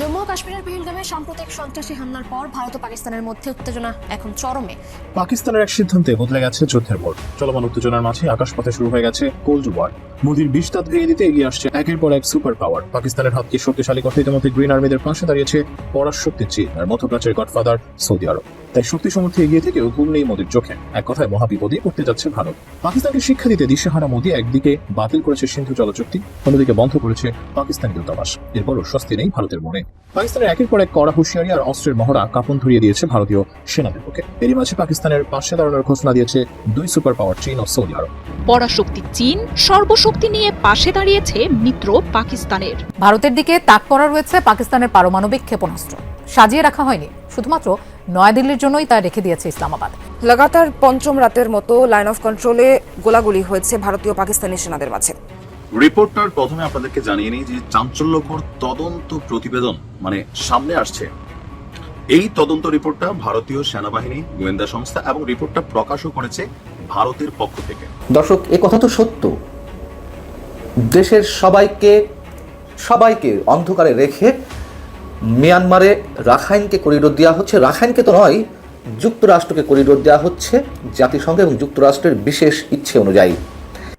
জম্মু ও কাশ্মীরের পেহেলগামে সাম্প্রতিক সন্ত্রাসী হামলার পর ভারত ও পাকিস্তানের মধ্যে উত্তেজনা এখন চরমে। পাকিস্তানের এক সিদ্ধান্তে বদলে গেছে যুদ্ধের মোড় চলমান উত্তেজনার মাঝে আকাশপথে শুরু হয়ে গেছে কোল্ড ওয়ার। মোদির বিষ দাঁত ভেঙে দিতে এগিয়ে আসছে একের পর এক সুপার পাওয়ার। পাকিস্তানের হাতকে শক্তিশালী করতে ইতিমধ্যে গ্রিন আর্মিদের পাশে দাঁড়িয়েছে পরাশক্তি চীন আর মধ্যপ্রাচ্যের গডফাদার সৌদি আরব। তাই শক্তি সমর্থে এগিয়ে থেকেও ঘুম নেই মোদির চোখে। এক কথায় মহাবিপদে পড়তে যাচ্ছে ভারত। পাকিস্তানকে শিক্ষা দিতে দিশেহারা মোদি একদিকে বাতিল করেছে সিন্ধু জলচুক্তি অন্যদিকে বন্ধ করেছে পাকিস্তানি দূতাবাস। এরপরও স্বস্তি নেই ভারতের মনে। পাকিস্তানের একের পর এক কড়া হুঁশিয়ারি আর অস্ত্রের মহড়া কাপন ধরিয়ে দিয়েছে ভারতীয় সেনাদের পক্ষে এরই মাঝে পাকিস্তানের পাশে দাঁড়ানোর ঘোষণা দিয়েছে দুই সুপার পাওয়ার চীন ও সৌদি আরব। পরাশক্তি চীন সর্বশক্তি নিয়ে পাশে দাঁড়িয়েছে মিত্র পাকিস্তানের। ভারতের দিকে তাক করা রয়েছে পাকিস্তানের পারমাণবিক ক্ষেপণাস্ত্র। সাজিয়ে রাখা হয়নি শুধুমাত্র নয়াদিল্লির জন্যই তা রেখে দিয়েছে ইসলামাবাদ। লাগাতার পঞ্চম রাতের মতো লাইন অফ কন্ট্রোলে গোলাগুলি হয়েছে ভারতীয় পাকিস্তানি সেনাদের মাঝে। রিপোর্টার প্রথমে আপনাদেরকে জানিয়ে নিই যে চাঞ্চল্যকর তদন্ত প্রতিবেদন মানে সামনে আসছে। এই তদন্ত রিপোর্টটা ভারতীয় সেনাবাহিনী গোয়েন্দা সংস্থা এবং রিপোর্টটা প্রকাশও করেছে ভারতের পক্ষ থেকে। দর্শক এ কথা তো সত্য। দেশের সবাইকে সবাইকে অন্ধকারে রেখে মিয়ানমারে রাখাইনকে করিডোর দেওয়া হচ্ছে। রাখাইনকে তো নয়, যুক্তরাষ্ট্রকে করিডোর দেওয়া হচ্ছে জাতিসংঘ এবং যুক্তরাষ্ট্রের বিশেষ ইচ্ছে অনুযায়ী।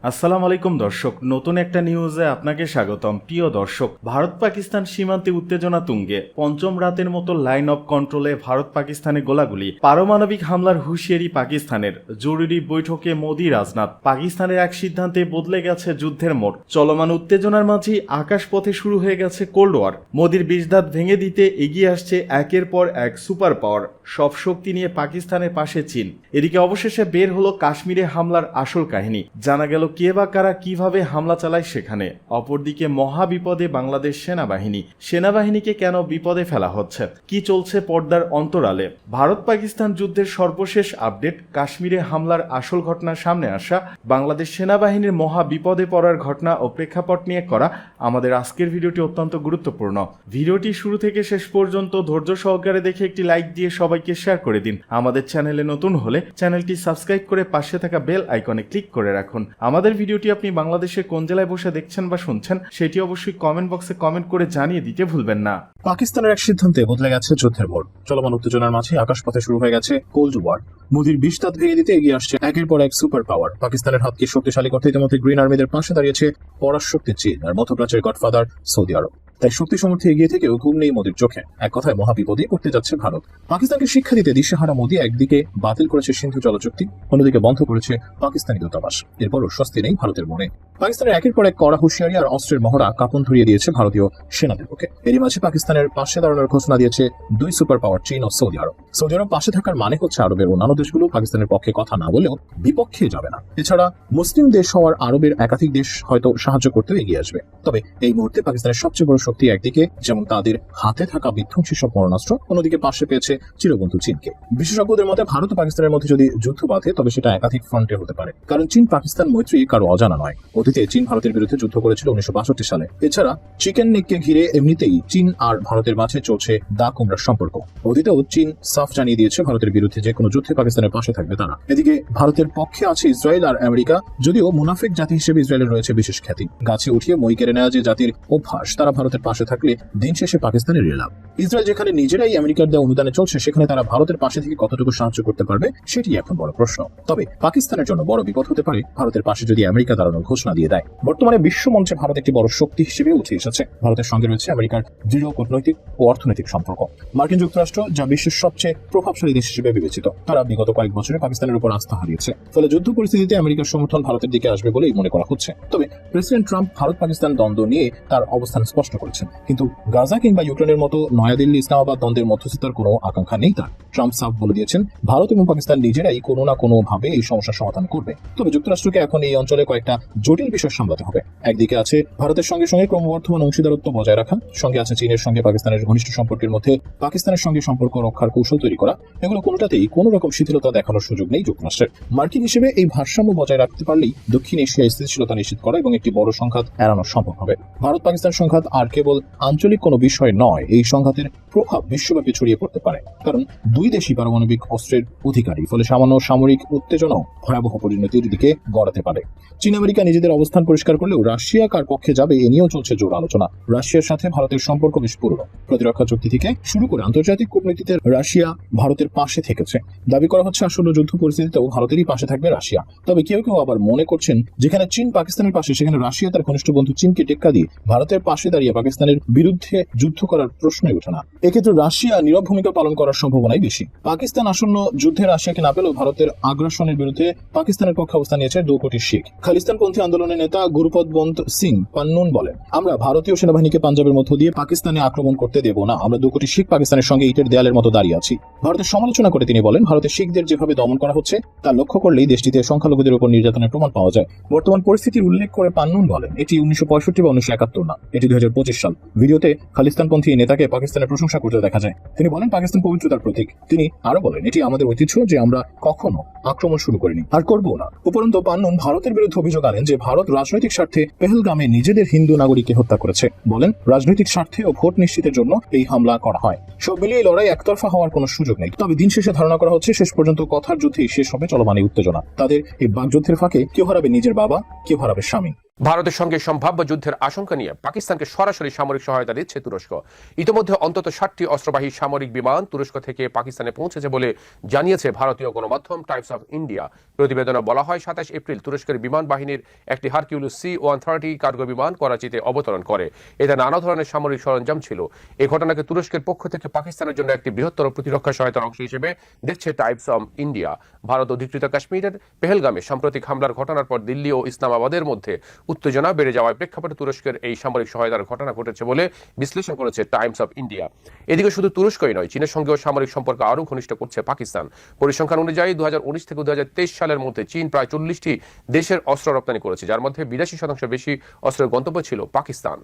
আসসালামু আলাইকুম দর্শক, নতুন একটা নিউজে আপনাকে স্বাগতম। প্রিয় দর্শক ভারত পাকিস্তান সীমান্তে উত্তেজনা তুঙ্গে। পঞ্চম রাতের মতো লাইন অফ কন্ট্রোলে ভারত পাকিস্তানে গোলাগুলি। পারমাণবিক হামলার হুঁশিয়ারি পাকিস্তানের। জরুরি বৈঠকে মোদী রাজনাথ। পাকিস্তানের এক সিদ্ধান্তে বদলে গেছে যুদ্ধের মোড়। চলমান উত্তেজনার মাঝে আকাশপথে শুরু হয়ে গেছে কোল্ড ওয়ার মোদির বিষদাত ভেঙে দিতে এগিয়ে আসছে একের পর এক সুপার পাওয়ার সব শক্তি নিয়ে পাকিস্তানের পাশে চীন। এদিকে অবশেষে বের হলো কাশ্মীরে হামলার আসল কাহিনী। জানা গেল কে বা কারা কীভাবে হামলা চালায় সেখানে? অপরদিকে মহা বিপদে বাংলাদেশ সেনাবাহিনী। সেনাবাহিনীকে কেন বিপদে ফেলা হচ্ছে? কি চলছে পর্দার অন্তরালে? ভারত পাকিস্তান যুদ্ধের সর্বশেষ আপডেট, কাশ্মীরে হামলার আসল ঘটনা সামনে আসা, বাংলাদেশ সেনাবাহিনীর মহা বিপদে পড়ার ঘটনা ও প্রেক্ষাপট নিয়ে করা আমাদের আজকের ভিডিওটি অত্যন্ত গুরুত্বপূর্ণ। ভিডিওটি শুরু থেকে শেষ পর্যন্ত ধৈর্য সহকারে দেখে একটি লাইক দিয়ে সবাইকে শেয়ার করে দিন। আমাদের চ্যানেলে নতুন হলে চ্যানেলটি সাবস্ক্রাইব করে পাশে থাকা বেল আইকনে ক্লিক করে রাখুন। আমাদের ভিডিওটি আপনি বাংলাদেশের কোন জেলায় বসে দেখছেন বা শুনছেন, সেটি অবশ্যই কমেন্ট বক্সে কমেন্ট করে জানিয়ে দিতে ভুলবেন না। পাকিস্তানের এক সিদ্ধান্তে বদলে গেছে যুদ্ধের মোড়। চলমান উত্তেজনার মাঝে আকাশপথে শুরু হয়ে গেছে কোল্ড ওয়ার মোদির বিশ দাঁত ভেঙে দিতে এগিয়ে আসছে একের পর এক সুপার পাওয়ার পাকিস্তানের হাতকে শক্তিশালী করতে ইতিমধ্যে গ্রিন আর্মিদের পাশে দাঁড়িয়েছে পরাশক্তি চীন আর মধ্যপ্রাচ্যের গডফাদার সৌদি আরব। তাই শক্তি সমর্থে এগিয়ে থেকেও ঘুম নেই মোদীর চোখে। এক কথায় মহাবিপদে পড়তে যাচ্ছে ভারত। পাকিস্তানকে শিক্ষা দিতে দিশেহারা মোদী একদিকে বাতিল করেছে সিন্ধু জলচুক্তি অন্যদিকে বন্ধ করেছে পাকিস্তানি দূতাবাস। এরপরও স্বস্তি নেই ভারতের মনে। পাকিস্তানের একের পর এক কড়া হুঁশিয়ারি আর অস্ত্রের মহড়া কাপন ধরিয়ে দিয়েছে ভারতীয় সেনাদের পক্ষে। এরই মাঝে পাকিস্তানের পাশে দাঁড়ানোর ঘোষণা দিয়েছে দুই সুপার পাওয়ার চীন ও সৌদি আরব। সৌদি আরব পাশে থাকার মানে হচ্ছে আরবের অন্যান্য দেশগুলো পাকিস্তানের পক্ষে কথা না বলেও বিপক্ষে যাবে না। এছাড়া মুসলিম দেশ হওয়ার আরবের একাধিক দেশ হয়তো সাহায্য করতে এগিয়ে আসবে। তবে এই মুহূর্তে পাকিস্তানের সবচেয়ে বড় শক্তি একদিকে যেমন তাদের হাতে থাকা বিধ্বংসী সব পরমাস্ত্র অন্যদিকে পাশে পেয়েছে চিরবন্ধু চীনকে। বিশেষজ্ঞদের মতে, ভারত ও পাকিস্তানের মধ্যে যদি যুদ্ধ বাঁধে, তবে সেটা একাধিক ফ্রন্টে হতে পারে। কারণ চীন, পাকিস্তান, মৈত্রী কারও অজানা নয়। অতীতে চীন ভারতের বিরুদ্ধে যুদ্ধ করেছিল উনিশশো সালে। এছাড়া চিকেন নেককে ঘিরে এমনিতেই চীন আর ভারতের মাঝে চলছে দা কুমড়ার সম্পর্ক। অতীতেও চীন সাফ জানিয়ে দিয়েছে, ভারতের বিরুদ্ধে যে কোনো যুদ্ধে পাকিস্তানের পাশে থাকবে তারা। এদিকে ভারতের পক্ষে আছে ইসরায়েল আর আমেরিকা, যদিও মুনাফেক জাতি হিসেবে ইসরায়েলের রয়েছে বিশেষ খ্যাতি। গাছে উঠিয়ে মই কেড়ে নেওয়া যে জাতির অভ্যাস, তারা ভারতের পাশে থাকলে দিন শেষে পাকিস্তানের রেলাম ইসরায়েল যেখানে নিজেরাই আমেরিকার দেওয়া অনুদানে চলছে, সেখানে তারা ভারতের পাশে থেকে কতটুকু সাহায্য করতে পারবে, সেটি এখন বড় প্রশ্ন। তবে পাকিস্তানের জন্য বড় বিপদ হতে পারে, ভারতের পাশে যদি আমেরিকা দাঁড়ানোর ঘোষণা দিয়ে দেয়। বর্তমানে বিশ্ব মঞ্চে ভারত একটি বড় শক্তি হিসেবে উঠে এসেছে। ভারতের সঙ্গে রয়েছে আমেরিকার দৃঢ় কূটনৈতিক ও অর্থনৈতিক সম্পর্ক। মার্কিন যুক্তরাষ্ট্র, যা বিশ্বের সবচেয়ে প্রভাবশালী দেশ হিসেবে বিবেচিত, তারা বিগত কয়েক বছরে পাকিস্তানের উপর আস্থা হারিয়েছে। ফলে যুদ্ধ পরিস্থিতিতে আমেরিকার সমর্থন ভারতের দিকে আসবে বলেই মনে করা হচ্ছে। তবে প্রেসিডেন্ট ট্রাম্প ভারত পাকিস্তান দ্বন্দ্ব নিয়ে তার অবস্থান স্পষ্ট করেছেন। কিন্তু গাজা কিংবা ইউক্রেনের মতো নয়াদিল্লি ইসলামাবাদ দ্বন্দ্বের মধ্যস্থতার কোনো আকাঙ্ক্ষা নেই তার। ট্রাম্প সাফ বলে দিয়েছেন, ভারত এবং পাকিস্তান নিজেরাই কোনো না কোনো ভাবে এই সমস্যার সমাধান করবে। তবে যুক্তরাষ্ট্রকে এখন এই অঞ্চলে কয়েকটা জটিল বিষয় সামলাতে হবে। একদিকে আছে ভারতের সঙ্গে সঙ্গে ক্রমবর্ধমান অংশীদারত্ব বজায় রাখা, সঙ্গে আছে চীনের সঙ্গে পাকিস্তানের ঘনিষ্ঠ সম্পর্কের মধ্যে পাকিস্তানের সঙ্গে সম্পর্ক রক্ষার কৌশল তৈরি করা। এগুলো কোনোটাতেই কোনো রকম শিথিলতা দেখানোর সুযোগ নেই যুক্তরাষ্ট্রের। মার্কিন হিসেবে এই ভারসাম্য বজায় রাখতে পারলেই দক্ষিণ এশিয়ায় স্থিতিশীলতা নিশ্চিত করা এবং একটি বড় সংঘাত এড়ানো সম্ভব হবে। ভারত পাকিস্তান সংঘাত আর কেবল আঞ্চলিক কোনো বিষয় নয়, এই সংঘাতের প্রভাব বিশ্বব্যাপী ছড়িয়ে পড়তে পারে। কারণ দুই দেশই পারমাণবিক অস্ত্রের অধিকারী, ফলে সামান্য সামরিক উত্তেজনাও ভয়াবহ পরিণতির দিকে গড়াতে পারে। চীন, আমেরিকা নিজেদের অবস্থান পরিষ্কার করলেও রাশিয়া কার পক্ষে যাবে, এ নিয়েও চলছে জোর আলোচনা। রাশিয়ার সাথে ভারতের সম্পর্ক বেশ পুরনো। প্রতিরক্ষা চুক্তি থেকে শুরু করে আন্তর্জাতিক কূটনীতিতে রাশিয়া ভারতের পাশে থেকেছে। দাবি করা হচ্ছে আসন্ন যুদ্ধ পরিস্থিতিতেও ভারতেরই পাশে থাকবে রাশিয়া। তবে কেউ কেউ আবার মনে করছেন যেখানে চীন, পাকিস্তানের পাশে, সেখানে রাশিয়া তার ঘনিষ্ঠ বন্ধু চীনকে টেক্কা দিয়ে ভারতের পাশে দাঁড়িয়ে পাকিস্তানের বিরুদ্ধে যুদ্ধ করার প্রশ্নই ওঠে না। এক্ষেত্রে রাশিয়া নীরব ভূমিকা পালন করার সম্ভাবনাই বেশি। পাকিস্তান আসন্ন যুদ্ধে রাশিয়াকে না পেলেও ভারতের আগ্রাসনের বিরুদ্ধে পাকিস্তানের পক্ষে অবস্থান নিয়েছে দু কোটি শিখ। খালিস্তানপন্থী আন্দোলনের নেতা গুরুপদ বন্ত সিং পান্নুন বলেন, আমরা ভারতীয় সেনাবাহিনীকে পাঞ্জাবের মধ্য দিয়ে পাকিস্তানে আক্রমণ করতে দেব না। আমরা দু কোটি শিখ পাকিস্তানের সঙ্গে ইটের দেয়ালের মতো দাঁড়িয়ে আছি। ভারতের সমালোচনা করে তিনি বলেন ভারতের শিখদের যেভাবে দমন করা হচ্ছে, তা লক্ষ্য করলেই দেশটিতে সংখ্যালঘুদের উপর নির্যাতনের প্রমাণ পাওয়া যায়। বর্তমান পরিস্থিতির উল্লেখ করে পান্নুন বলেন, এটি উনিশশো পঁয়ষট্টি বা উনিশশো একাত্তর না, এটি দুই সাল ভিডিওতে খালিস্তানপন্থী নেতাকে পাকিস্তানের প্রশংসা করতে দেখা যায়। তিনি বলেন, পাকিস্তান পবিত্রতার প্রতীক। তিনি আরও বলেন, এটি আমাদের ঐতিহ্য যে আমরা কখনো আক্রমণ শুরু করিনি। আর করব না। উপরন্তু পান্নুন ভারতের বিরুদ্ধে অভিযোগ আনেন যে, ভারত রাজনৈতিক স্বার্থে পেহেলগামে নিজেদের হিন্দু নাগরিককে হত্যা করেছে। বলেন, রাজনৈতিক স্বার্থে ও ভোট নিশ্চিতের জন্য এই হামলা করা হয়। সব মিলিয়ে লড়াই একতরফা হওয়ার কোনো সুযোগ নেই। তবে দিন শেষে ধারণা করা হচ্ছে, শেষ পর্যন্ত কথার যুদ্ধেই শেষ হবে চলমান উত্তেজনা। তাদের এই বাকযুদ্ধের ফাঁকে কেউ হারাবে নিজের বাবা, কেউ হারাবে স্বামী। ভারতের সঙ্গে সম্ভাব্য যুদ্ধের আশঙ্কা নিয়ে পাকিস্তানকে সরাসরি সামরিক সহায়তা দিচ্ছে তুরস্ক। ইতিমধ্যে অন্তত ষাটটি অস্ত্রবাহী সামরিক বিমান তুরস্ক থেকে পাকিস্তানে পৌঁছেছে বলে জানিয়েছে ভারতীয় গণমাধ্যম টাইমস অফ ইন্ডিয়া। প্রতিবেদনে বলা হয়, সাতাশ এপ্রিল তুরস্কের বিমান বাহিনীর একটি Hercules C one thirty cargo বিমান করাচিতে অবতরণ করে। এতে নানা ধরনের সামরিক সরঞ্জাম ছিল। এই ঘটনাকে তুরস্কের পক্ষ থেকে পাকিস্তানের জন্য একটি বৃহত্তর প্রতিরক্ষা সহায়তার অংশ হিসেবে দেখছে টাইমস অফ ইন্ডিয়া। ভারত অধিকৃত কাশ্মীরের পেহেলগামে সাম্প্রতিক হামলার ঘটনার পর দিল্লি ও ইসলামাবাদের মধ্যে উত্তেজনা বেড়ে যাওয়ায় প্রেক্ষাপটে তুরস্কের এই সামরিক সহায়তার ঘটনা ঘটেছে বলে বিশ্লেষণ করেছে টাইমস অফ ইন্ডিয়া। এদিকে শুধু তুরস্কই নয়, চীনের সঙ্গেও সামরিক সম্পর্ক আরও ঘনিষ্ঠ করছে পাকিস্তান। পরিসংখ্যান অনুযায়ী দুহাজার উনিশ থেকে দুহাজার তেইশ সালের মধ্যে চীন প্রায় চল্লিশটি দেশের অস্ত্র রপ্তানি করেছে, যার মধ্যে বিরাশি শতাংশ বেশি অস্ত্রের গন্তব্য ছিল পাকিস্তান।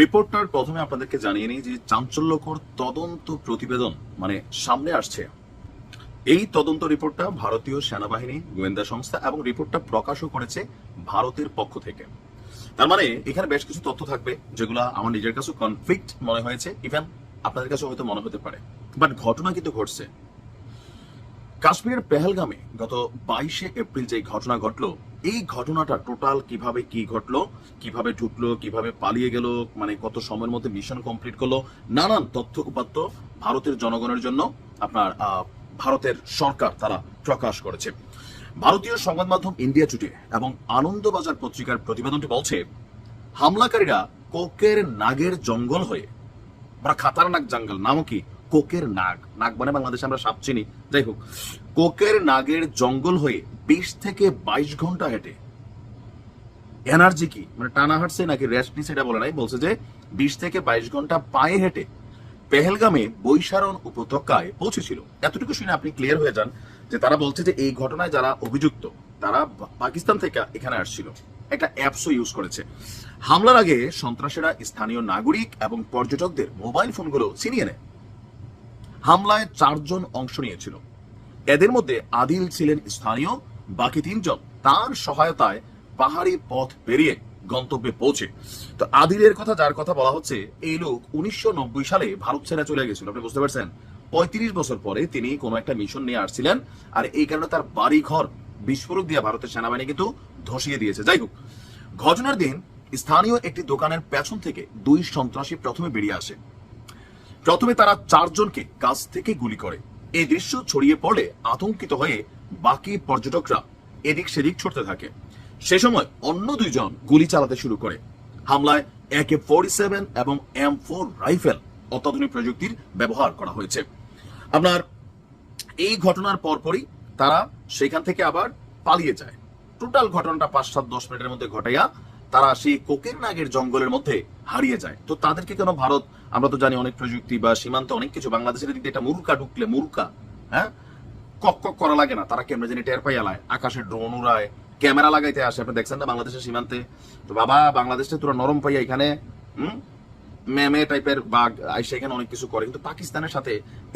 রিপোর্টার প্রথমে আপনাদেরকে জানিয়ে নিই যে চাঞ্চল্যকর তদন্ত প্রতিবেদন মানে সামনে আসছে। এই তদন্ত রিপোর্টটা ভারতীয় সেনাবাহিনী, গোয়েন্দা সংস্থা এবং রিপোর্টটা প্রকাশও করেছে ভারতের পক্ষ থেকে। তার মানে এখানে বেশ কিছু তথ্য থাকবে যেগুলো আমার নিজের কাছে কনফ্লিক্ট মনে হয়েছে। ইভেন আপনাদের কাছে হয়তো মনে হতে পারে। বাট ঘটনা কিন্তু ঘটছে। কাশ্মীরের পেহেলগামে গত বাইশে এপ্রিল যে ঘটনা ঘটলো, এই ঘটনাটা টোটাল কীভাবে কি ঘটলো, কীভাবে ঢুকলো, কীভাবে পালিয়ে গেল মানে কত সময়ের মধ্যে মিশন কমপ্লিট করল, নানান তথ্য উপাত্ত ভারতের জনগণের জন্য আপনার ভারতের সরকার তারা প্রকাশ করেছে। ভারতীয় সংবাদ মাধ্যম ইন্ডিয়া টুডে এবং আনন্দবাজার পত্রিকার প্রতিবেদনটি বলছে, হামলাকারীরা কোকের নাগের জঙ্গল হয়ে, আমরা খাতারনাক জঙ্গল নামও কি? কোকের নাগ। নাগ মানে বাংলাদেশে আমরা সাপ চিনি। যাই হোক, কোকের নাগের জঙ্গল হয়ে বিশ থেকে বাইশ ঘণ্টা হেঁটে, এনার্জি কি? মানে টানা হাঁটছে নাকি রেস্ট নিছে এটা বলে নাই, বলছে যে বিশ থেকে বাইশ ঘণ্টা পায়ে হেঁটে পেহেলগামে বৈশারণ উপত্যকায় পৌঁছেছিল। এতটুকু শুনে আপনি ক্লিয়ার হয়ে যান যে তারা বলছে যে এই ঘটনায় যারা অভিযুক্ত, তারা পাকিস্তান থেকে এখানে আসছিল। একটা অ্যাপসও ইউজ করেছে। হামলার আগে সন্ত্রাসীরা স্থানীয় নাগরিক এবং পর্যটকদের মোবাইল ফোনগুলো ছিনিয়ে নেয়। হামলায় চারজন অংশ নিয়েছিল। এদের মধ্যে আদিল ছিলেন স্থানীয়, বাকি তিনজন তার সহায়তায় পাহাড়ি পথ পেরিয়ে গন্তব্যে পৌঁছে। তো আদিলের কথা, যার কথা বলা হচ্ছে, এই লোক উনিশশো সালে ভারত ছেড়ে চলে গেছিল। আপনি বুঝতে পারছেন? পঁয়ত্রিশ বছর পরে তিনি কোনো একটা মিশন নিয়ে আসছিলেন আর এই কারণে তার বাড়ি ঘর বিস্ফোরক দিয়ে ভারতের সেনাবাহিনী কিন্তু ধসিয়ে দিয়েছে। যাই হোক, ঘটনার দিন স্থানীয় একটি দোকানের পেছন থেকে দুই সন্ত্রাসী প্রথমে বেরিয়ে আসে। প্রথমে তারা চারজনকে কাছ থেকে গুলি করে। এই দৃশ্য ছড়িয়ে পড়লে আতঙ্কিত হয়ে বাকি পর্যটকরা এদিক সেদিক ছুটতে থাকে। সে সময় অন্য দুইজন গুলি চালাতে শুরু করে। হামলায় একে ফোর্টি সেভেন এবং এম ফোর রাইফেল অত্যাধুনিক প্রযুক্তির ব্যবহার করা হয়েছে। আপনার এই ঘটনার পরপরই তারা সেখান থেকে আবার পালিয়ে যায়। টোটাল ঘটনাটা পাঁচ সাত দশ মিনিটের মধ্যে ঘটাইয়া তারা সেই কোকের নাগের জঙ্গলের মধ্যে হারিয়ে যায়। তো তাদেরকে কেন ভারত, আমরা তো জানি অনেক প্রযুক্তি বা সীমান্ত, অনেক কিছু বাংলাদেশের দিক একটা মুরুকা ঢুকলে, মুরুকা হ্যাঁ? কক কক করা লাগে না। তারা কেমনে জানি টের পাইয়া লায়। আকাশে ড্রোন উড়ায় ক্যামেরা লাগাইতে আসে। আপনি দেখছেন না বাংলাদেশের সীমান্তে? তো বাবা বাংলাদেশে তোরা নরম পাইয়া এখানে ম্যামে টাইপের বাঘ আইসা এখানে অনেক কিছু করে। কিন্তু পাকিস্তানের সাথে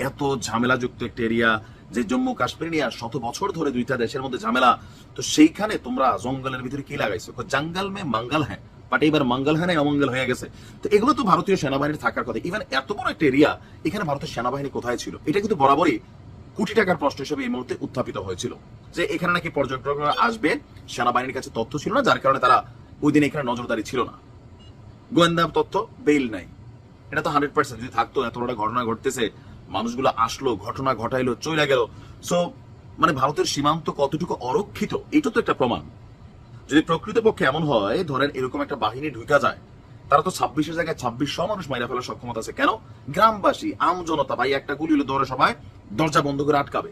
এত ঝামেলাযুক্ত একটা এরিয়া, যে জম্মু কাশ্মীর নিয়ে শত বছর ধরে দুইটা দেশের মধ্যে ঝামেলা, তো সেইখানে তোমরা জঙ্গলের ভিতরে কি লাগাইছো? জঙ্গল মে মঙ্গল হ্যাঁ বাট এবার মঙ্গল হ্যাঁ অমঙ্গল হয়ে গেছে। তো এগুলো তো ভারতীয় সেনাবাহিনীর থাকার কথা। ইভেন এত বড় একটা এরিয়া, এখানে ভারতের সেনাবাহিনী কোথায় ছিল? এটা কিন্তু বরাবরই কোটি টাকার প্রশ্ন হিসেবে এই মুহূর্তে উত্থাপিত হয়েছিল। যে এখানে নাকি পর্যটকরা আসবে, সেনাবাহিনীর কাছে তথ্য ছিল না, যার কারণে তারা ওই দিন এখানে নজরদারি ছিল না। গোয়েন্দা তথ্য বেইল নাই। এটা তো হান্ড্রেড পার্সেন্ট যদি থাকতো এত বড় ঘটনা ঘটতেছে, মানুষগুলো আসলো, ঘটনা ঘটাইলো চলে গেল। সো মানে ভারতের সীমান্ত কতটুকু অরক্ষিত এটা তো একটা প্রমাণ। যদি প্রকৃতপক্ষে এমন হয়, ধরেন এরকম একটা বাহিনী ঢুকা যায়, তারা তো ছাব্বিশের জায়গায় ছাব্বিশশো মানুষ মাইরা ফেলার সক্ষমতা আছে। কেন? গ্রামবাসী, আম জনতা, ভাই, একটা গুলি হলে ধরে সবাই, দরজা বন্ধ করে আটকাবে।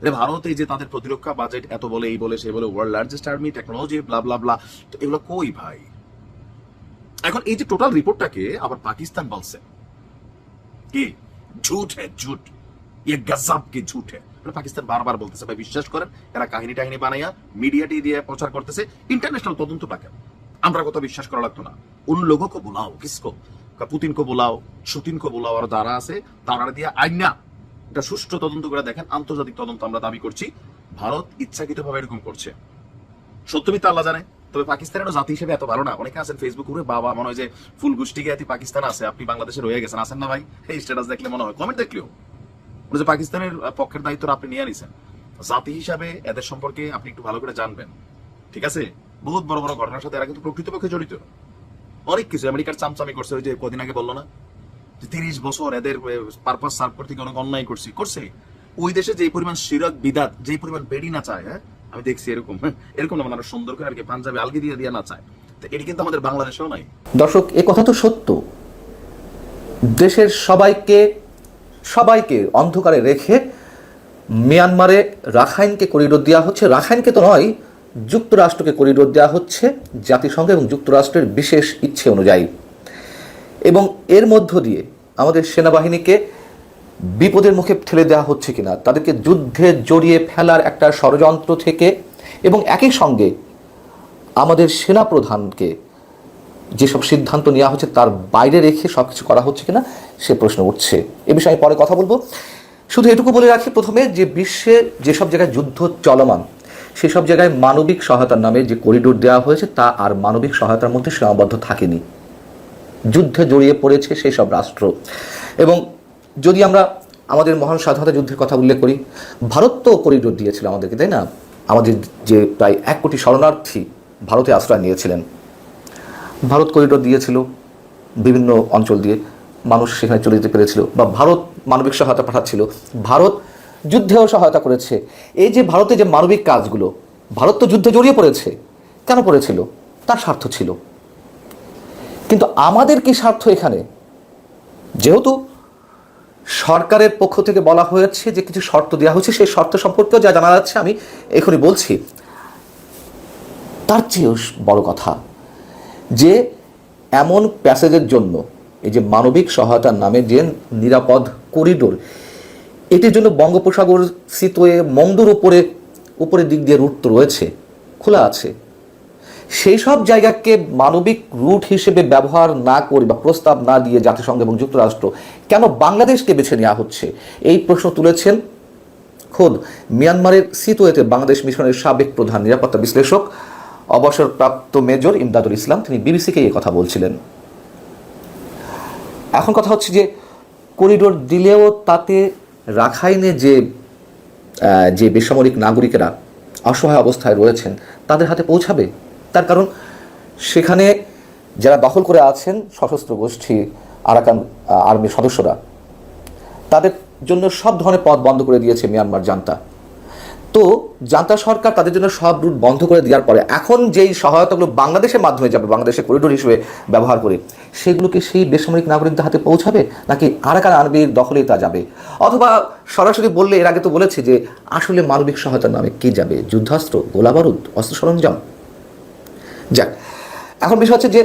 মানে ভারতে যে তাদের প্রতিরক্ষা বাজেট এত বলে, এই বলে, সে বলে world largest army technology blah blah blah তো এগুলো কই ভাই? এখন এই যে টোটাল রিপোর্টটাকে আবার পাকিস্তান বলছে। কি? ঝুট হ্যাঁ ঝুট। ইয়ে গজাব কি ঝুট হ্যাঁ পাকিস্তান বারবার বলতেছে, ভাই বিশ্বাস করেন, এরা কাহিনী টাহিনী বানাইয়া মিডিয়াটি দিয়ে প্রচার করতেছে ইন্টারন্যাশনাল তদন্ত পাকে আমরা কথা বিশ্বাস করা লাগতো না। অন্য লোককে বোলাও, কিসকো? পুতিনকে বোলাও, সুতিনকে বোলাও, আর যারা আছে তারা দিয়ে আইনা। এটা সুষ্ঠু তদন্ত করে দেখেন, আন্তর্জাতিক তদন্ত আমরা দাবি করছি। ভারত ইচ্ছাকৃতভাবে এরকম করছে। সত্যমিত আল্লাহ জানে, তবে পাকিস্তানের জাতি হিসেবে এত ভালো না। অনেকে আছেন ফেসবুক করে বাবা মনে হয় যে ফুল গোষ্ঠী জ্ঞাতি পাকিস্তান আছে, আপনি বাংলাদেশে রয়ে গেছেন, আছেন না ভাই? এই স্ট্যাটাস দেখলে মনে হয় কমেন্ট দেখলেও। মনে যে পাকিস্তানের পক্ষের দায়িত্ব আপনি নিয়ে নিছেন। জাতি হিসাবে এদের সম্পর্কে আপনি একটু ভালো করে জানবেন। ঠিক আছে? বহুত বড় বড় ঘটনার সাথে এরা কিন্তু প্রকৃতপক্ষে জড়িত। অনেক কিছু, আমেরিকার চামচামি করছে, ওই যে কদিন আগে বলল না? তিরিশ বছর এদের পারপাস সার্ভ করতে অনেক অন্যায় করছি। করছে? ওই দেশে যে পরিমাণ সিরাক বিদাত যে পরিমাণ বেডি না চায় হ্যাঁ? আমি দেখছি এরকম হ্যাঁ, এরকম না মানে সুন্দর করে আর কি পাঞ্জাবি আলগি দিয়ে দিয়ে না চায়। তো এটি কিন্তু আমাদের বাংলাদেশেও নাই। দর্শক এ কথা তো সত্য। দেশের সবাইকে সবাইকে অন্ধকারে রেখে মিয়ানমারে রাখাইনকে করিডোর দেওয়া হচ্ছে। রাখাইনকে তো নয় যুক্তরাষ্ট্রকে করিডোর দেওয়া হচ্ছে জাতিসংঘ এবং যুক্তরাষ্ট্রের বিশেষ ইচ্ছে অনুযায়ী। এবং এর মধ্য দিয়ে আমাদের সেনাবাহিনীকে বিপদের মুখে ঠেলে দেওয়া হচ্ছে কিনা, তাদেরকে যুদ্ধে জড়িয়ে ফেলার একটা ষড়যন্ত্র থেকে এবং একই সঙ্গে আমাদের সেনাপ্রধানকে যেসব সিদ্ধান্ত নেওয়া হচ্ছে তার বাইরে রেখে সব কিছু করা হচ্ছে কিনা, সে প্রশ্ন উঠছে। এ বিষয়ে পরে কথা বলব। শুধু এটুকু বলে রাখি প্রথমে যে বিশ্বে যেসব জায়গায় যুদ্ধ চলমান, সেসব জায়গায় মানবিক সহায়তার নামে যে করিডোর দেওয়া হয়েছে তা আর মানবিক সহায়তার মধ্যে সীমাবদ্ধ থাকেনি। যুদ্ধে জড়িয়ে পড়েছে সেই সব রাষ্ট্র। এবং যদি আমরা আমাদের মহান স্বাধীনতা যুদ্ধের কথা উল্লেখ করি, ভারত তো করিডোর দিয়েছিল আমাদেরকে, তাই না? আমাদের যে প্রায় এক কোটি শরণার্থী ভারতে আশ্রয় নিয়েছিলেন। ভারত করিডোর দিয়েছিল বিভিন্ন অঞ্চল দিয়ে, মানুষ সেখানে চলে যেতে পেরেছিল বা ভারত মানবিক সহায়তা পাঠাচ্ছিল। ভারত যুদ্ধেও সহায়তা করেছে। এই যে ভারতে যে মানবিক কাজগুলো, ভারত তো যুদ্ধে জড়িয়ে পড়েছে, কেন পড়েছিল তার স্বার্থ ছিল। কিন্তু আমাদের কি স্বার্থ এখানে? যেহেতু সরকারের পক্ষ থেকে বলা হয়েছে যে কিছু শর্ত দেওয়া হয়েছে, সেই শর্ত সম্পর্কেও যা জানা যাচ্ছে আমি এখনই বলছি। তার চেয়েও বড় কথা যে এমন প্যাসেজের জন্য, এই যে মানবিক সহায়তার নামে যে নিরাপদ করিডোর, এটির জন্য বঙ্গোপসাগর সিতোয়ে মংদুর উপরে, উপরের দিক দিয়ে রুট রয়েছে, খোলা আছে। সেই সব জায়গাকে মানবিক রুট হিসেবে ব্যবহার না করে বা প্রস্তাব না দিয়ে জাতিসংঘ এবং যুক্তরাষ্ট্র কেন বাংলাদেশকে বেছে নেওয়া হচ্ছে? এই প্রশ্ন তুলেছেন খোদ মিয়ানমারের সিতোয়েতে বাংলাদেশ মিশনের সাবেক প্রধান নিরাপত্তা বিশ্লেষক, অবসরপ্রাপ্ত মেজর ইমদাদুল ইসলাম। তিনি বিবিসিকে এই কথা বলছিলেন। এখন কথা হচ্ছে যে, করিডোর দিলেও তাতে রাখাইনে যে যে বেসামরিক নাগরিকেরা অসহায় অবস্থায় রয়েছেন, তাদের হাতে পৌঁছাবে? তার কারণ সেখানে যারা দখল করে আছেন সশস্ত্র গোষ্ঠী, আরাকান আর্মির সদস্যরা, তাদের জন্য সব ধরনের পথ বন্ধ করে দিয়েছে মিয়ানমার জান্তা। তো জান্তা সরকার তাদের জন্য সব রুট বন্ধ করে দেওয়ার পরে এখন যেই সহায়তাগুলো বাংলাদেশের মাধ্যমে যাবে, বাংলাদেশের করিডোর হিসেবে ব্যবহার করে, সেগুলোকে সেই বেসামরিক নাগরিকদের হাতে পৌঁছাবে নাকি আরাকান আর্মির দখলেই তা যাবে? অথবা সরাসরি বললে, এর আগে তো বলেছে যে আসলে মানবিক সহায়তার নামে কি যাবে? যুদ্ধাস্ত্র গোলাবারুদ অস্ত্র সরঞ্জাম? যাক। এখন বিষয় হচ্ছে যে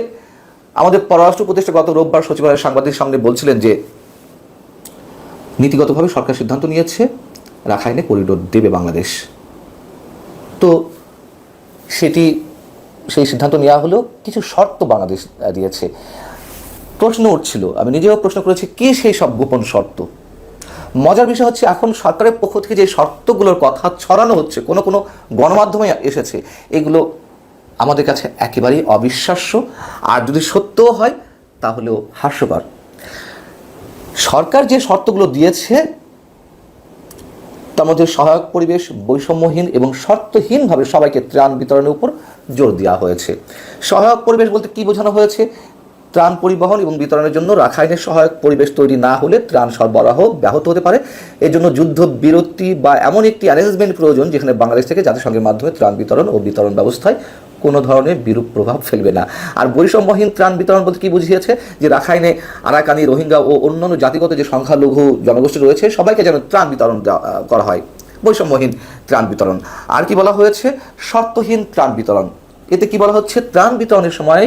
আমাদের পররাষ্ট্র উপদেষ্টা গত রোববার সচিবালয়ের সাংবাদিক সামনে বলছিলেন যে নীতিগতভাবে সরকার সিদ্ধান্ত নিয়েছে, রাখাইনে করিডোর দেবে বাংলাদেশ। তো সেটি, সেই সিদ্ধান্ত নেওয়া হলেও কিছু শর্ত বাংলাদেশ দিয়েছে। প্রশ্ন উঠছিল, আমি নিজেও প্রশ্ন করেছি, কি সেই সব গোপন শর্ত? মজার বিষয় হচ্ছে এখন সরকারের পক্ষ থেকে যে শর্তগুলোর কথা ছড়ানো হচ্ছে, কোনো কোনো গণমাধ্যমে এসেছে, এগুলো আমাদের কাছে একেবারেই অবিশ্বাস্য। আর যদি সত্যও হয়, তাহলেও হাস্যকর। সরকার যে শর্তগুলো দিয়েছে, তার মধ্যে সহায়ক পরিবেশ, বৈষম্যহীন এবং শর্তহীনভাবে সবাইকে ত্রাণ বিতরণের উপর জোর দেওয়া হয়েছে। সহায়ক পরিবেশ বলতে কি বোঝানো হয়েছে? ত্রাণ পরিবহন এবং বিতরণের জন্য রাখাইনের সহায়ক পরিবেশ তৈরি না হলে ত্রাণ সরবরাহ ব্যাহত হতে পারে। এর জন্য যুদ্ধ, বিরতি বা এমন একটি অ্যারেঞ্জমেন্ট প্রয়োজন, যেখানে বাংলাদেশ থেকে জাতিসংঘের মাধ্যমে ত্রাণ বিতরণ ও বিতরণ ব্যবস্থায় কোনো ধরনের বিরূপ প্রভাব ফেলবে না। আর বৈষম্যহীন ত্রাণ বিতরণ বলতে কি বুঝিয়েছে? যে রাখাইনে আরাকানি, রোহিঙ্গা ও অন্যান্য জাতিগত যে সংখ্যালঘু জনগোষ্ঠী রয়েছে, সবাইকে যেন ত্রাণ বিতরণ করা হয়। বৈষম্যহীন ত্রাণ বিতরণ। আর কি বলা হয়েছে? শর্তহীন ত্রাণ বিতরণ। এতে কি বলা হচ্ছে? ত্রাণ বিতরণের সময়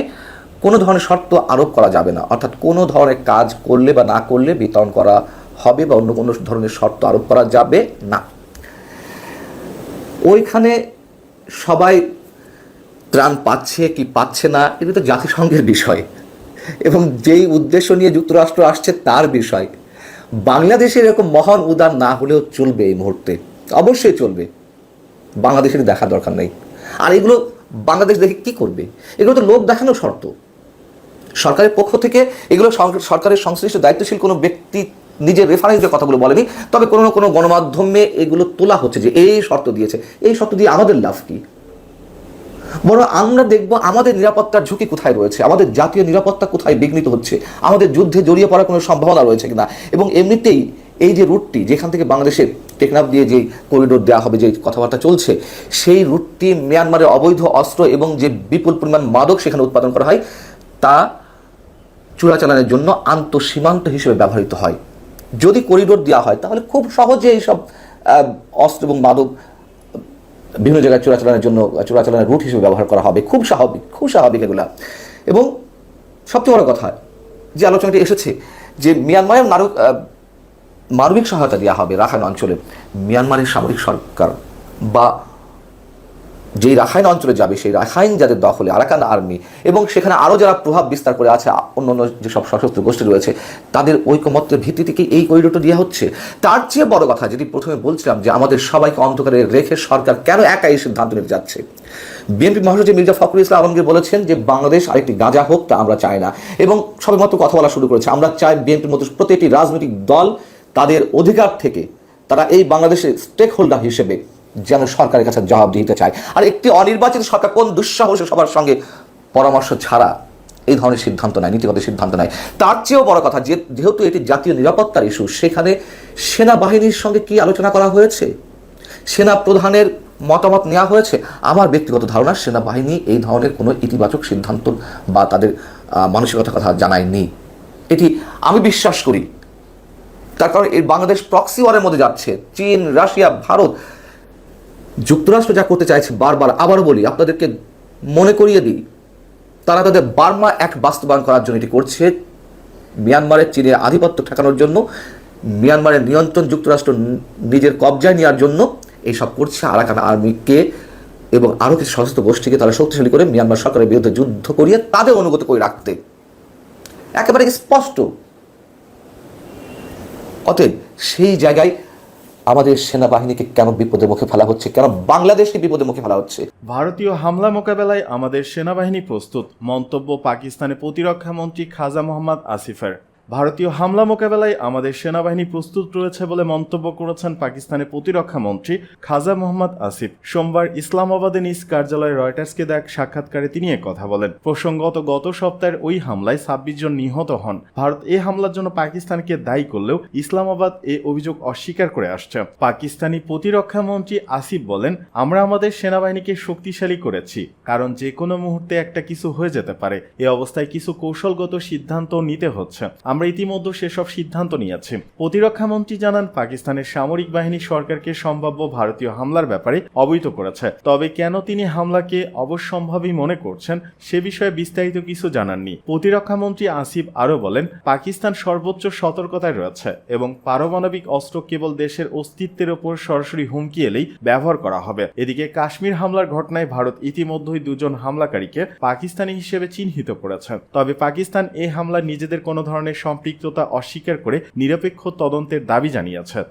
কোনো ধরনের শর্ত আরোপ করা যাবে না। অর্থাৎ কোনো ধরনের কাজ করলে বা না করলে বিতরণ করা হবে বা অন্য কোনো ধরনের শর্ত আরোপ করা যাবে না। ওইখানে সবাই ত্রাণ পাচ্ছে কি পাচ্ছে না, এটা তো জাতিসংঘের বিষয়। এবং যেই উদ্দেশ্য নিয়ে যুক্তরাষ্ট্র আসছে তার বিষয়। বাংলাদেশের এরকম মহান উদার না হলেও চলবে এই মুহূর্তে। অবশ্যই চলবে। বাংলাদেশের দেখা দরকার নেই। আর এগুলো বাংলাদেশ দেখে কি করবে? এগুলো তো লোক দেখানো শর্ত। সরকারের পক্ষ থেকে এগুলো সরকারের সংশ্লিষ্ট দায়িত্বশীল কোনো ব্যক্তি নিজের রেফারেন্সের কথাগুলো বলেনি। তবে কোনো না কোনো গণমাধ্যমে এগুলো তোলা হচ্ছে যে এই শর্ত দিয়েছে। এই শর্ত দিয়ে আমাদের লাভ কি? বরং আমরা দেখব আমাদের নিরাপত্তার ঝুঁকি কোথায় রয়েছে, আমাদের জাতীয় নিরাপত্তা কোথায় বিঘ্নিত হচ্ছে, আমাদের যুদ্ধে জড়িয়ে পড়ার কোনো সম্ভাবনা রয়েছে কিনা। এবং এমনিতেই এই যে রুটটি, যেখান থেকে বাংলাদেশে টেকনাফ দিয়ে যে করিডোর দেওয়া হবে, যে কথাবার্তা চলছে, সেই রুটটি মিয়ানমারের অবৈধ অস্ত্র এবং যে বিপুল পরিমাণ মাদক সেখানে উৎপাদন করা হয়, তা চোরাচালানের জন্য আন্তঃসীমান্ত হিসেবে ব্যবহৃত হয়। যদি করিডোর দেওয়া হয়, তাহলে খুব সহজে এইসব অস্ত্র এবং মাদক বিভিন্ন জায়গায় চোরাচালানের জন্য, চোরাচালানের রুট হিসেবে ব্যবহার করা হবে। খুব স্বাভাবিক খুব স্বাভাবিক এগুলো। এবং সবচেয়ে বড় কথা, যে আলোচনাটি এসেছে যে মিয়ানমারের নারক মানবিক সহায়তা দেওয়া হবে রাখান অঞ্চলে। মিয়ানমারের সামরিক সরকার বা যেই রাখাইন অঞ্চলে যাবে, সেই রাখাইন যাদের দখলে, আরাকান আর্মি এবং সেখানে আরও যারা প্রভাব বিস্তার করে আছে, অন্য অন্য যেসব সশস্ত্র গোষ্ঠী রয়েছে, তাদের ঐকমত্যের ভিত্তিতে কি এই করিডোরটা দেওয়া হচ্ছে? তার চেয়ে বড় কথা যেটি প্রথমে বলছিলাম যে আমাদের সবাইকে অন্ধকারে রেখে সরকার কেন একা এই সিদ্ধান্ত নিতে যাচ্ছে? বিএনপি মহাসচিব মির্জা ফখরুল ইসলাম আলমগীর বলেছেন যে বাংলাদেশ আরেকটি গাঁজা হোক তা আমরা চাই না এবং সবেমাত্র কথা বলা শুরু করেছে, আমরা চাই বিএনপির মতো প্রতিটি রাজনৈতিক দল তাদের অধিকার থেকে তারা এই বাংলাদেশের স্টেক হোল্ডার হিসেবে যেন সরকারের কাছে জবাব দিতে চায়। আর একটি অনির্বাচিত সরকার কোন দুঃসাহসে সবার সঙ্গে পরামর্শ ছাড়া? এই ধরনের সিদ্ধান্ত নেয়, নীতিগত সিদ্ধান্ত নেয়। তার চেয়েও বড় কথা, যে যেহেতু এটি জাতীয় নিরাপত্তার ইস্যু সেখানে সেনাবাহিনীর সঙ্গে কি আলোচনা করা হয়েছে? সেনা প্রধানের মতামত নেওয়া হয়েছে? আমার ব্যক্তিগত ধারণা, সেনাবাহিনী এই ধরনের কোনো ইতিবাচক সিদ্ধান্ত বা তাদের মানসিকতার কথা জানায়নি। এটি আমি বিশ্বাস করি। তার কারণ এই বাংলাদেশ প্রক্সি ওয়ারের মধ্যে যাচ্ছে। চীন, রাশিয়া, ভারত যুক্তরাষ্ট্র যা করতে চাইছে বারবার, আবারও বলি, আপনাদেরকে মনে করিয়ে দিই, তারা তাদের বার্মা অ্যাক্ট বাস্তবায়ন করার জন্য এটি করছে। মিয়ানমারের চীনের আধিপত্য ঠেকানোর জন্য, মিয়ানমারের নিয়ন্ত্রণ যুক্তরাষ্ট্র নিজের কবজায় নেওয়ার জন্য এইসব করছে। আরাকান আর্মিকে এবং আরও কিছু সশস্ত্র গোষ্ঠীকে তারা শক্তিশালী করে মিয়ানমার সরকারের বিরুদ্ধে যুদ্ধ করিয়ে তাদের অনুগত করে রাখতে। একেবারে স্পষ্ট। অতএব সেই জায়গায় আমাদের সেনাবাহিনীকে কেন বিপদে মুখে ফেলা হচ্ছে? কেন বাংলাদেশকে বিপদে মুখে ফেলা হচ্ছে? ভারতীয় হামলা মোকাবেলায় আমাদের সেনাবাহিনী প্রস্তুত, মন্তব্য পাকিস্তানের প্রতিরক্ষা মন্ত্রী খাজা মোহাম্মদ আসিফের। ভারতীয় হামলা মোকাবেলায় আমাদের সেনাবাহিনী প্রস্তুত রয়েছে বলে মন্তব্য করেছেন পাকিস্তানের প্রতিরক্ষা মন্ত্রী খাজা মোহাম্মদ আসিফ। সোমবার ইসলামাবাদে নিজ কার্যালয়ে রয়টার্সকে দেখ সাক্ষাৎকারে তিনি কথা বলেন। প্রসঙ্গত, গত সপ্তাহের ওই হামলায় ছাব্বিশ জন নিহত হন। ভারত এই হামলার জন্য পাকিস্তানকে দায়ী করলেও ইসলামাবাদ এ অভিযোগ অস্বীকার করে আসছে। পাকিস্তানি প্রতিরক্ষা মন্ত্রী আসিফ বলেন, আমরা আমাদের সেনাবাহিনীকে শক্তিশালী করেছি, কারণ যে কোনো মুহূর্তে একটা কিছু হয়ে যেতে পারে। এ অবস্থায় কিছু কৌশলগত সিদ্ধান্ত নিতে হচ্ছে। আমরা ইতিমধ্যে সেসব সিদ্ধান্ত নিয়েছি। প্রতিরক্ষা মন্ত্রী জানান, পাকিস্তানের সামরিক বাহিনী সরকারকে সম্ভাব্য ভারতীয় হামলার ব্যাপারে অবহিত করেছে। তবে কেন তিনি হামলাকে অবশ্যম্ভাবী মনে করছেন, সে বিষয়ে বিস্তারিত কিছু জানাননি। প্রতিরক্ষা মন্ত্রী আসিফ আরও বলেন, পাকিস্তান সর্বোচ্চ সতর্কতায় রয়েছে এবং পারমাণবিক অস্ত্র কেবল দেশের অস্তিত্বের ওপর সরাসরি হুমকি এলেই ব্যবহার করা হবে। এদিকে কাশ্মীর হামলার ঘটনায় ভারত ইতিমধ্যেই দুজন হামলাকারীকে পাকিস্তানি হিসেবে চিহ্নিত করেছে। তবে পাকিস্তান এই হামলায় নিজেদের কোনো ধরনের সম্পৃক্ততা অস্বীকার করে নিরপেক্ষ তদন্তের দাবি জানিয়েছে।